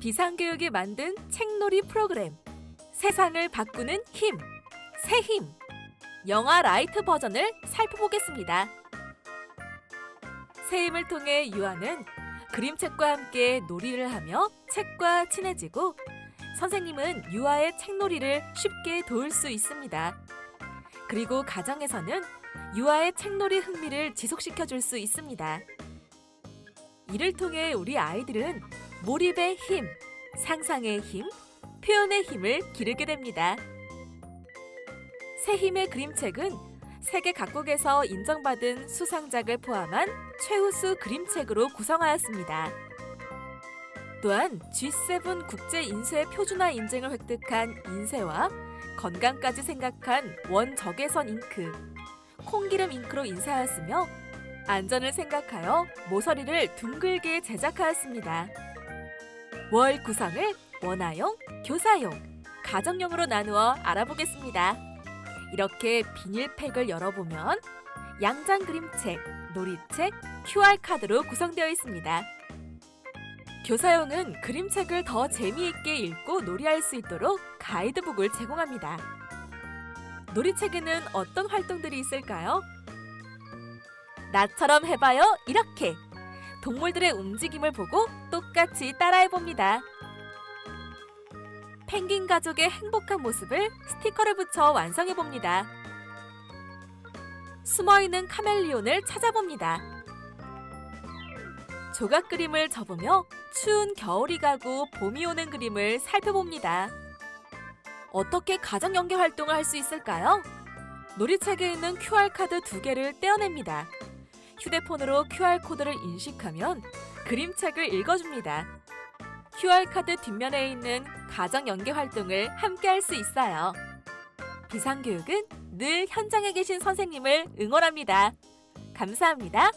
비상교육이 만든 책놀이 프로그램 세상을 바꾸는 힘, 새 힘. 영화 라이트 버전을 살펴보겠습니다. 새 힘을 통해 유아는 그림책과 함께 놀이를 하며 책과 친해지고 선생님은 유아의 책놀이를 쉽게 도울 수 있습니다. 그리고 가정에서는 유아의 책놀이 흥미를 지속시켜 줄 수 있습니다. 이를 통해 우리 아이들은 몰입의 힘, 상상의 힘, 표현의 힘을 기르게 됩니다. 새 힘의 그림책은 세계 각국에서 인정받은 수상작을 포함한 최우수 그림책으로 구성하였습니다. 또한 G7 국제 인쇄 표준화 인증을 획득한 인쇄와 건강까지 생각한 원적외선 잉크, 콩기름 잉크로 인쇄하였으며 안전을 생각하여 모서리를 둥글게 제작하였습니다. 월 구성을 원화용, 교사용, 가정용으로 나누어 알아보겠습니다. 이렇게 비닐팩을 열어보면 양장 그림책, 놀이책, QR카드로 구성되어 있습니다. 교사용은 그림책을 더 재미있게 읽고 놀이할 수 있도록 가이드북을 제공합니다. 놀이책에는 어떤 활동들이 있을까요? 나처럼 해봐요, 이렇게! 동물들의 움직임을 보고 똑같이 따라해 봅니다. 펭귄 가족의 행복한 모습을 스티커를 붙여 완성해 봅니다. 숨어 있는 카멜리온을 찾아봅니다. 조각 그림을 접으며 추운 겨울이 가고 봄이 오는 그림을 살펴봅니다. 어떻게 가정 연계 활동을 할 수 있을까요? 놀이책에 있는 QR카드 두 개를 떼어냅니다. 휴대폰으로 QR코드를 인식하면 그림책을 읽어줍니다. QR카드 뒷면에 있는 가정 연계 활동을 함께 할 수 있어요. 비상교육은 늘 현장에 계신 선생님을 응원합니다. 감사합니다.